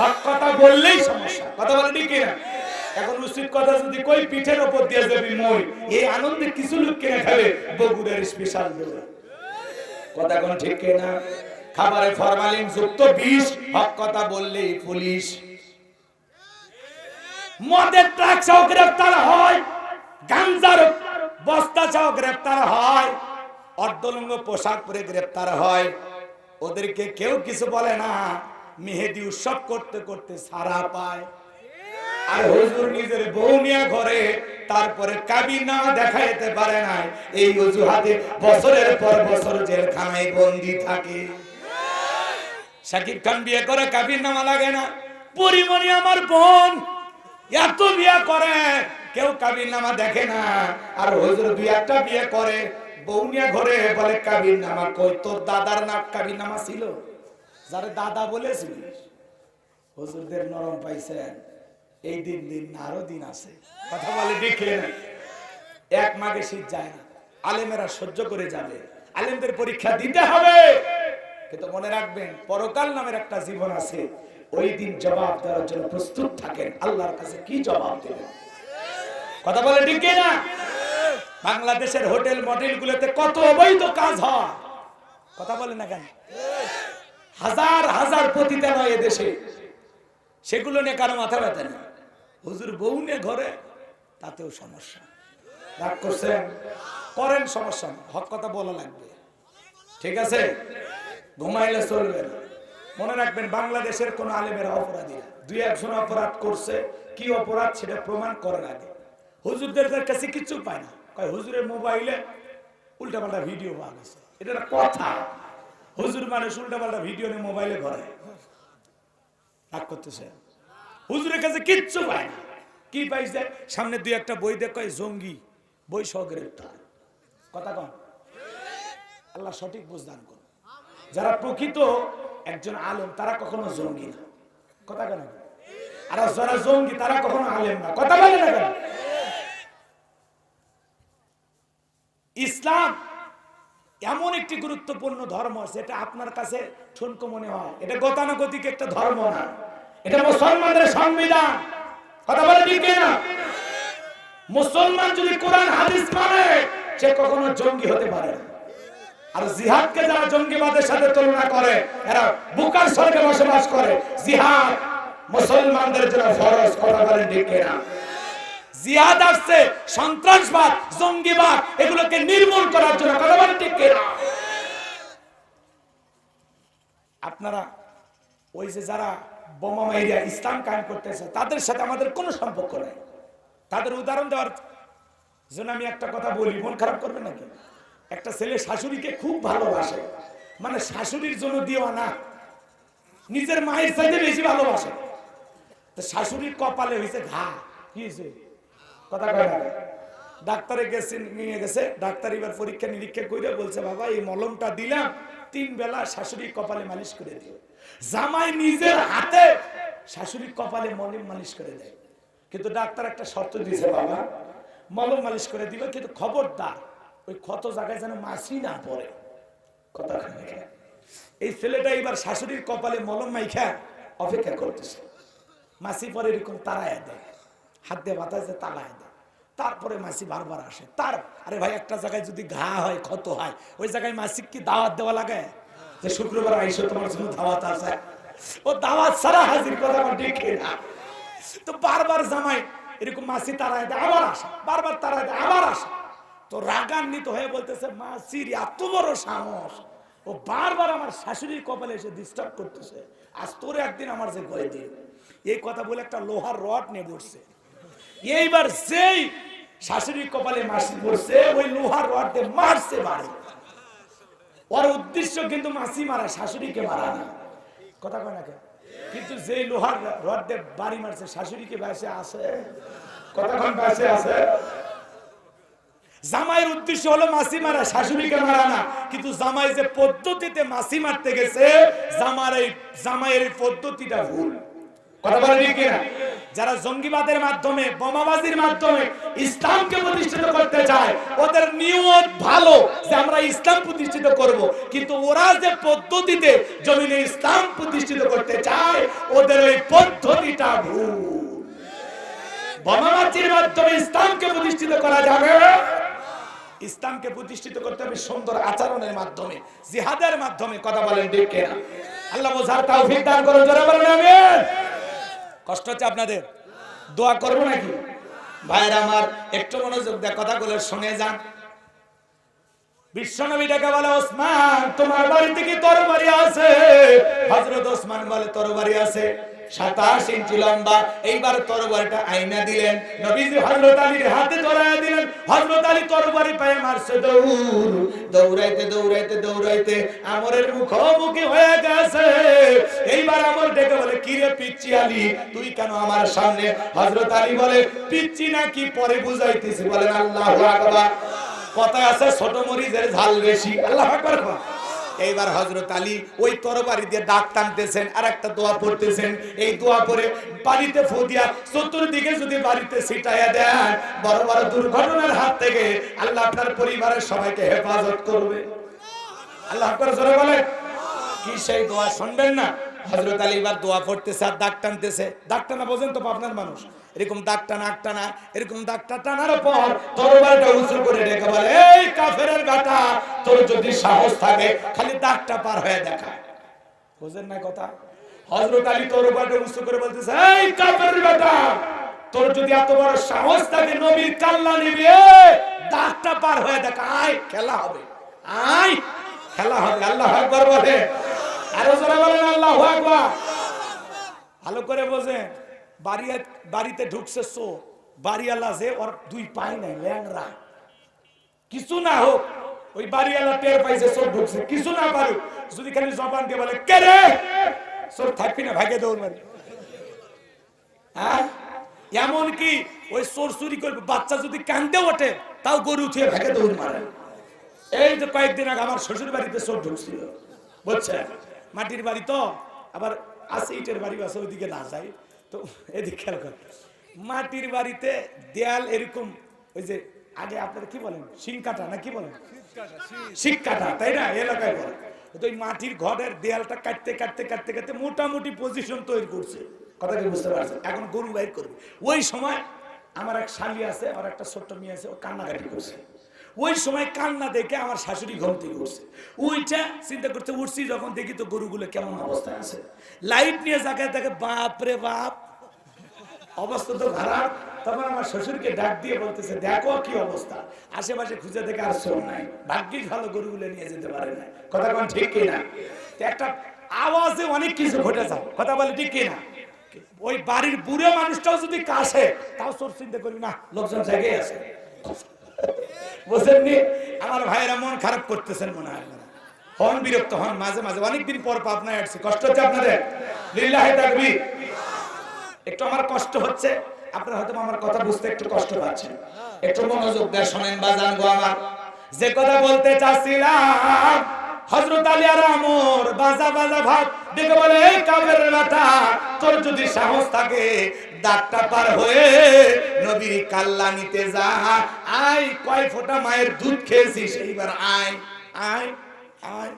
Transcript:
হক কথা বললেই সমস্যা। কথা ঠিক না এখন উচিত কথা যদি কই, পিঠের উপর দিয়ে মই, এই আনন্দে কিছু লোক খাবে স্পেশাল দোলা কথা কোন ঠিক না খাবারে ফরমালিন যুক্ত বিষ, হক কথা বললেই পুলিশ। মদের ট্রাক সহ গ্রেফতার হয়, গাঞ্জার বস্তা সহ গ্রেফতার হয়, অর্ধলঙ্গ পোশাক পরে গ্রেফতার হয়। ওদেরকে কেউ কিছু বলে না। মেহেদি উৎসব করতে করতে সারা পায়। আর হুজুর নিজের বউ নিয়ে ঘরে, তারপরে কাবির নামা দেখাইতে পারে না এই অজুহাতে বছরের পর বছর জেলখানায় বন্দি থাকে। শাকিব খান বিয়ে করে কাবির নামা লাগে না। পরিমণি আমার বোন, এত বিয়ে করে, কেউ কাবির নামা দেখে না। আর হুজুর দুই একটা বিয়ে করে, বউ নিয়ে ঘরে বলে কাবির নামা কই? তোর দাদার নাম কাবির নামা ছিল? যারা দাদা বলেছিলিস হুজুরদের নরম পাইছেন, এই দিন দিন আরও দিন আছে। কথা বলে দেখে এক মাগে শীত যায় না, আলেমেরা সহ্য করে যাবে, আলেমদের পরীক্ষা দিতে হবে। কিন্তু মনে রাখবেন, পরকাল নামের একটা জীবন আছে, ওই দিন জবাব দেওয়ার জন্য প্রস্তুত থাকেন, আল্লাহর কাছে কি জবাব দেবেন? কথা বলে ঠিক না বাংলাদেশের হোটেল মডেল গুলোতে কত অবৈধ কাজ হয়। কথা বলে না কেন? হাজার হাজার পতিতালয় দেশে। সেগুলো নিয়ে কারও মাথা ব্যথা নেই। হুজুর বউ নিয়ে ঘরে, তাতেও সমস্যা। রাগ করছেন? করেন, সমস্যা না হক কথা বলা লাগবে। ঠিক আছে? ঘুমাইলে চলবে না। মনে রাখবেন, বাংলাদেশের কোন আলেমের অপরাধী। দুই একজন অপরাধ করছে, কি অপরাধ সেটা প্রমাণ করার আগে। হুজুরদের কাছে কিছু পায় না। কয়, হুজুরের মোবাইলে উল্টাপাল্টা ভিডিও পাওয়া গেছে এটা কথা। হুজুর মানুষ উল্টাপাল্টা ভিডিও নিয়ে মোবাইলে ঘরে। রাগ করতেছে। হুজুরের কাছে কিচ্ছু না। কি পাইছে? সামনে দুই একটা বই দেখো জঙ্গি। বই সহ কথা কন। আল্লাহ সঠিক বুঝদান করুন। যারা প্রকৃত একজন আলেম, তারা কখনো জঙ্গি না। কথা কেন আর যারা জঙ্গি, তারা কখনো আলেম না। কথা বলে না কেন ইসলাম এমন একটি গুরুত্বপূর্ণ ধর্ম সেটা আপনার কাছে ঠুনকো মনে হয়। এটা গতানুগতিক একটা ধর্ম না। এটা মুসলমানদের সংবিধান। কথা বলে ঠিক না মুসলমান যদি কোরআন হাদিস মানে সে কখনো জঙ্গি হতে পারে না। আর জিহাদকে যারা জঙ্গিবাদের সাথে তুলনা করে এরা বুকার স্বর্গে বসবাস করে। জিহাদ মুসলমানদের জন্য ফরজ কথা বলে ঠিক না জিহাদ আসছে, সন্ত্রাসবাদ, জঙ্গিবাদ, এগুলোকে নির্মূল করার জন্য কথা বলে ঠিক আপনারা, ওই যে যারা বোমা মাইরিয়া ইসলাম কায়েম করতেছে, তাদের সাথে আমাদের কোনো সম্পর্ক নেই। তাদের উদাহরণ দেওয়ার জন্য আমি একটা কথা বলি, মন খারাপ করবে নাকি? একটা ছেলে শাশুড়িকে খুব ভালোবাসে মানে শাশুড়ির জন্য দিও না নিজের মায়ের চাইতে বেশি ভালোবাসে। তো শাশুড়ির কপালে হয়েছে ঘা, কি হয়েছে কথা ডাক্তারে গেছে, নিয়ে গেছে, ডাক্তার এবার পরীক্ষা নিরীক্ষা করে বলছে, বাবা, এই মলমটা দিলাম, তিন বেলা শাশুড়ির কপালে মালিশ করে দিও জামাই নিজের হাতে শাশুড়ির কপালে মলম মালিশ করে দেয়। কিন্তু ডাক্তার একটা শর্ত দিয়েছে, বাবা, মলম মালিশ করে দিবে কিন্তু খবরদার, ওই ক্ষত জায়গায় যেন মাছি না পড়ে। কথা এই ছেলেটা এবার শাশুড়ির কপালে মলম মাইখা অপেক্ষা করতেছে। মাসি পরে এরকম তারায় দেয়। হাত দিয়ে বাতাসে তালায় দেয় তারপরে মাসি বারবার আসে। তার, আরে ভাই, একটা জায়গায় যদি ঘা হয়, ক্ষত হয়, ওই জায়গায় মাসিক কি দাওয়াত দেওয়া লাগে? যে শুক্রবার আইসো, তোমার জন্য দাওয়াত আছে। ও দাওয়াত ছাড়া হাজির কথা দেখে না। তো বারবার জামাই, এরকম মাসি তারায় দেয়, আবার আসে। বারবার তারায় দেয়, আবার আসে। তো রাগান্বিত হয়ে বলতেছে, মাসির এত বড় সাহস। ও বারবার আমার শাশুড়ির কপালে এসে ডিস্টার্ব করতেছে। আজ তোর একদিন আমার যে গয়ে দিন এই কথা বলে একটা লোহার রড নিয়ে বসছে। এইবার যেই শাশুড়ির কপালে মাসি পড়ছে, ওই লোহার রড মারছে বাড়ি। ওর উদ্দেশ্য কিন্তু মাসি মারা, শাশুড়িকে মারা না। কথা কয় না কেন? কিন্তু যেই লোহার রড বাড়ি মারছে, শাশুড়িকে বেসে আছে কতক্ষণ বেসে আছে জামাইয়ের উদ্দেশ্য হলো মাসি মারা, শাশুড়িকে মারা না। কিন্তু জামাই যে পদ্ধতিতে মাসি মারতে গেছে, জামার এই জামাইয়ের এই পদ্ধতিটা ভুল। কথা বলে ঠিক কিনা? যারা জঙ্গিবাদের মাধ্যমে, বোমাবাজির মাধ্যমে ইসলামকে প্রতিষ্ঠিত করতে চায়, ওদের নিয়ত ভালো যে আমরা ইসলাম প্রতিষ্ঠিত করব। কিন্তু ওরা যে পদ্ধতিতে জমিনে ইসলাম প্রতিষ্ঠিত করতে চায়, ওদের ওই পদ্ধতিটা ভুল। বোমাবাজির মাধ্যমে ইসলামকে প্রতিষ্ঠিত করা যাবে ইসলামকে প্রতিষ্ঠিত করতে হবে সুন্দর আচরণের মাধ্যমে, জিহাদের মাধ্যমে, কথা বলেন ঠিক কিনা? আল্লাহ বোঝার তৌফিক দান করুন, জোরে বলেন, আমিন। কষ্ট হচ্ছে আপনাদের? দোয়া করব নাকি? ভাইয়ের আমার, একটু মনোযোগ দিয়ে কথাগুলো শুনে যান। এইবার দিলেন। হাতে দিলেন। মারছে, দৌড়, দৌড়াইতে দৌড়াইতে দৌড়াইতে। আমরের মুখোমুখি হয়ে গেছে। এইবার আমর ডেকে বলে, কি রে পিচ্চি আলী? তুই কেন আমার সামনে? হযরত আলী বলে, পিচ্চি নাকি পরে বুঝাইতেছি। বলেন, আল্লাহু কথায় আছে, ছোট মরিচের ঝাল বেশি। আল্লাহ এইবার হজরত আলী ওই তরবারি দিয়ে দাগ টানতেছেন আর একটা দোয়া পড়তেছেন। এই দোয়া পরে বাড়িতে ফু দিয়া চতুর্দিকে যদি বাড়িতে ছিটাইয়া দেন, বড় বড় দুর্ঘটনার হাত থেকে আল্লাহ আপনার পরিবারের সবাইকে হেফাজত করবে। আল্লাহ আকবার জোরে বলে কি সেই দোয়া শুনবেন না? হজরত আলী এবার দোয়া পড়তেছে আর দাগ টানতেছে। দাগ টানা বোঝেন তো আপনার মানুষ? এরকম দাগ টানা, আগ টানা, এরকম দাগটা টানার পর তরবারটা উঁচু করে রেখে বলে, এই কাফেরের বেটা, তোর যদি সাহস থাকে, খালি দাগটা পার হয়ে দেখা। বুঝেন না কথা? হজরত আলী তরবারটা উঁচু করে বলতেছে, এই কাফেরের বেটা, তোর যদি এত বড় সাহস থাকে নবীর কাল্লা নিবি দাগটা পার হয়ে দেখা। আয়, খেলা হবে। আয়, খেলা হবে, আল্লাহ আকবার বলে। ভালো করে বোঝেন বাড়ি বাড়িতে ঢুকছে সো, বাড়িওয়ালা যে ওর দুই পাই নাই ল্যাংরা কিছু না হোক, ওই বাড়িওয়ালা টের পাইছে চোর ঢুকছে। কিছু না পারুক, যদি খালি জবান দিয়ে বলে, কে রে? থাকবি না ভাগে দৌড় মারি। হ্যাঁ? এমন কি, ওই চোর চুরি করবে, বাচ্চা যদি কান্দে ওঠে, তাও গরু উঠিয়ে ভাগে দৌড় মারে। এই যে কয়েকদিন আগে আমার শ্বশুর বাড়িতে চোর ঢুকছিল বুঝছে মাটির বাড়ি তো, আবার আছে ইটের বাড়ি আছে, ওইদিকে না যায় তো এদিকে খেয়াল কর। মাটির বাড়িতে দেয়াল এরকম, ওই যে আগে আপনারা কি বলেন? শিংকাটা না কি বলেন? শিক্ষাটা তাই না? এলাকায় বলে। তো ওই মাটির ঘরের দেয়ালটা কাটতে কাটতে কাটতে কাটতে মোটামুটি পজিশন তৈরি করছে। কথা কি বুঝতে পারছেন? এখন গরু বাইর করবে। ওই সময় আমার এক শালি আছে, আমার একটা ছোট্ট মেয়ে আছে, ও কান্নাকাটি করছে। ওই সময় কান্না দেখে আমার শাশুড়ি ঘর থেকে উঠছে। ওইটা চিন্তা করতে উঠছি যখন দেখি তো গরুগুলো কেমন অবস্থায় আছে? লাইট নিয়ে জায়গায় দেখে, বাপ রে বাপ, অবস্থা তো খারাপ। তখন আমার শ্বশুরকে ডাক দিয়ে বলতেছে, দেখো কি অবস্থা। আশেপাশে খুঁজে দেখে আর শোন নাই। ভাগ্যিস ভালো গরুগুলো নিয়ে যেতে পারে না। কথা কোন ঠিক কিনা একটা আওয়াজে অনেক কিছু ঘটে যায়। কথা বলে ঠিক কিনা ওই বাড়ির বুড়ো মানুষটাও যদি কাশে, তাও তোর চিন্তা করবি, না, লোকজন জায়গায় আছে। বুঝেননি? আমার ভাইয়েরা মন খারাপ করতেছেন মনে হয় হন বিরক্ত হন, মাঝে মাঝে। অনেকদিন পর পাবনায় আসছে। কষ্ট হচ্ছে আপনাদের? লিল্লাহে তাকবি একটু আমার কষ্ট হচ্ছে। আপনারা হয়তো আমার কথা বুঝতে একটু কষ্ট পাচ্ছেন। একটু মনোযোগ দিয়ে শোনেন বাজান গো আমার। যে কথা বলতে চাচ্ছিলাম হযরত আলী আর আমর বাজা বাজা ভাত দেখে বলে, এই কাবের বেটা তোর যদি সাহস থাকে দাগটা পার হয়ে নবীর কাল্লা নিতে যা। আয়, কয় ফোঁটা মায়ের দুধ খেয়েছিস? এইবার আয় আয় আয়।